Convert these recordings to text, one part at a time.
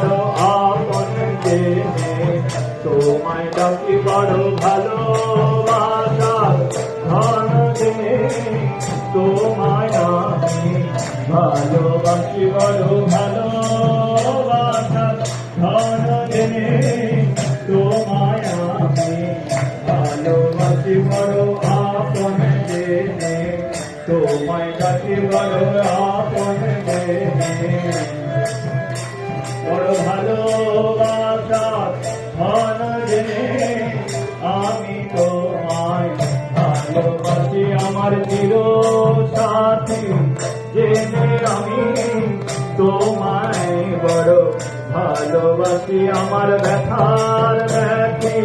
বড় আপন জেনে তোমায় ডাকি বড় ভালোবাসা ধন জেনে তোমায় আমি ভালোবাসি বড় ভালোবাসা ধন জেনে তোমায় আমি ভালোবাসি বড় আপন জেনে তোমায় ডাকি বড় আপন জেনে আমি তোমায় ভালোবাসি, আমার চির সাথী জেনে আমি তোমায় বড় ভালোবাসি, আমার ব্যথার ব্যথি।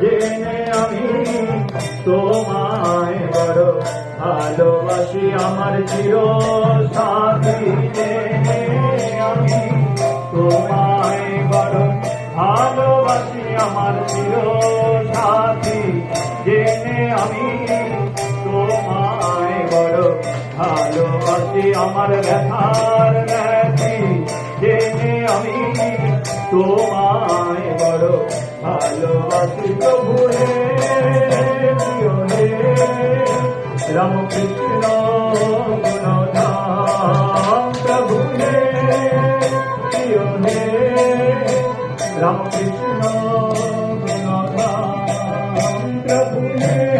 জেনে আমি তোমায় বড় ভালোবাসি, আমার চির সাথী জেনে আমার চির সাথী, জেনে আমি তোমায় বড় ভালোবাসি। আমার ব্যথার ব্যথি জেনে আমি তোমায় বড় ভালোবাসি। প্রভু হে, প্রিয় হে প্রভু হে, প্রিয় হে গুণধাম প্রভু